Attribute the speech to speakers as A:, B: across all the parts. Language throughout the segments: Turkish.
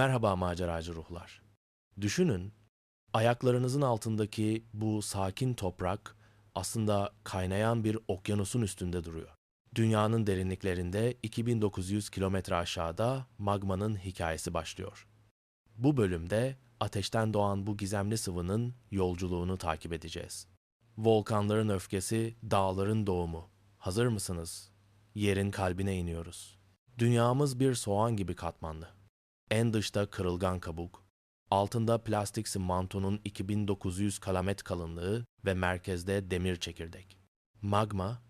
A: Merhaba maceracı ruhlar. Düşünün, ayaklarınızın altındaki bu sakin toprak aslında kaynayan bir okyanusun üstünde duruyor. Dünyanın derinliklerinde 2900 kilometre aşağıda magmanın hikayesi başlıyor. Bu bölümde ateşten doğan bu gizemli sıvının yolculuğunu takip edeceğiz. Volkanların öfkesi, dağların doğumu. Hazır mısınız? Yerin kalbine iniyoruz. Dünyamız bir soğan gibi katmanlı. En dışta kırılgan kabuk, altında plastik mantonun 2900 kalamet kalınlığı ve merkezde demir çekirdek. Magma,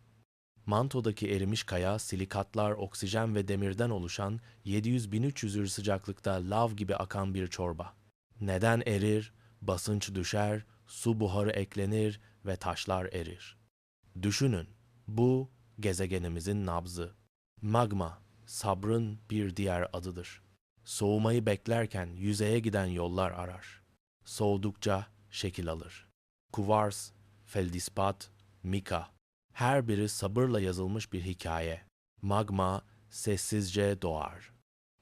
A: mantodaki erimiş kaya, silikatlar, oksijen ve demirden oluşan 700-1300 sıcaklıkta lav gibi akan bir çorba. Neden erir, basınç düşer, su buharı eklenir ve taşlar erir. Düşünün, bu gezegenimizin nabzı. Magma, sabrın bir diğer adıdır. Soğumayı beklerken yüzeye giden yollar arar. Soğudukça şekil alır. Kuvars, feldispat, mika, her biri sabırla yazılmış bir hikaye. Magma sessizce doğar.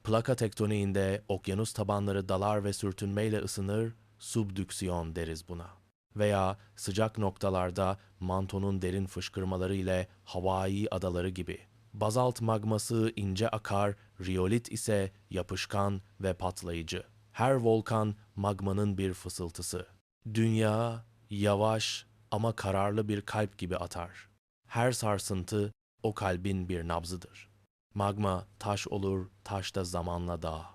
A: Plaka tektoniğinde okyanus tabanları dalar ve sürtünmeyle ısınır, subdüksiyon deriz buna. Veya sıcak noktalarda mantonun derin fışkırmaları ile Hawaii adaları gibi. Bazalt magması ince akar, riyolit ise yapışkan ve patlayıcı. Her volkan magmanın bir fısıltısı. Dünya yavaş ama kararlı bir kalp gibi atar. Her sarsıntı o kalbin bir nabzıdır. Magma taş olur, taş da zamanla dağ.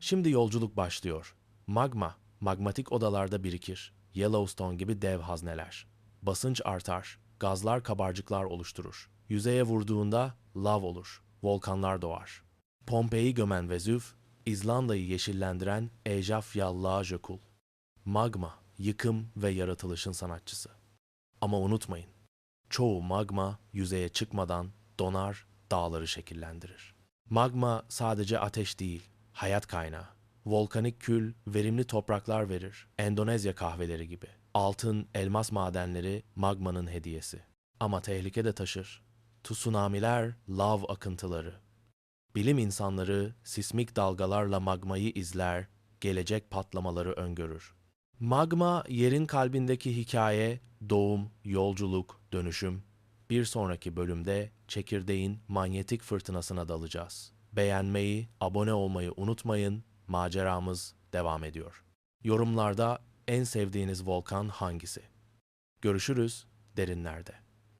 A: Şimdi yolculuk başlıyor. Magma, magmatik odalarda birikir. Yellowstone gibi dev hazneler. Basınç artar, gazlar kabarcıklar oluşturur. Yüzeye vurduğunda lav olur, volkanlar doğar. Pompei'yi gömen Vezüv, İzlanda'yı yeşillendiren Eyjafjallajökull. Magma, yıkım ve yaratılışın sanatçısı. Ama unutmayın, çoğu magma yüzeye çıkmadan donar, dağları şekillendirir. Magma sadece ateş değil, hayat kaynağı. Volkanik kül verimli topraklar verir. Endonezya kahveleri gibi. Altın, elmas madenleri magmanın hediyesi. Ama tehlike de taşır. Tsunamiler, lav akıntıları. Bilim insanları sismik dalgalarla magmayı izler, gelecek patlamaları öngörür. Magma yerin kalbindeki hikaye, doğum, yolculuk, dönüşüm. Bir sonraki bölümde çekirdeğin manyetik fırtınasına dalacağız. Beğenmeyi, abone olmayı unutmayın. Maceramız devam ediyor. Yorumlarda en sevdiğiniz volkan hangisi? Görüşürüz derinlerde.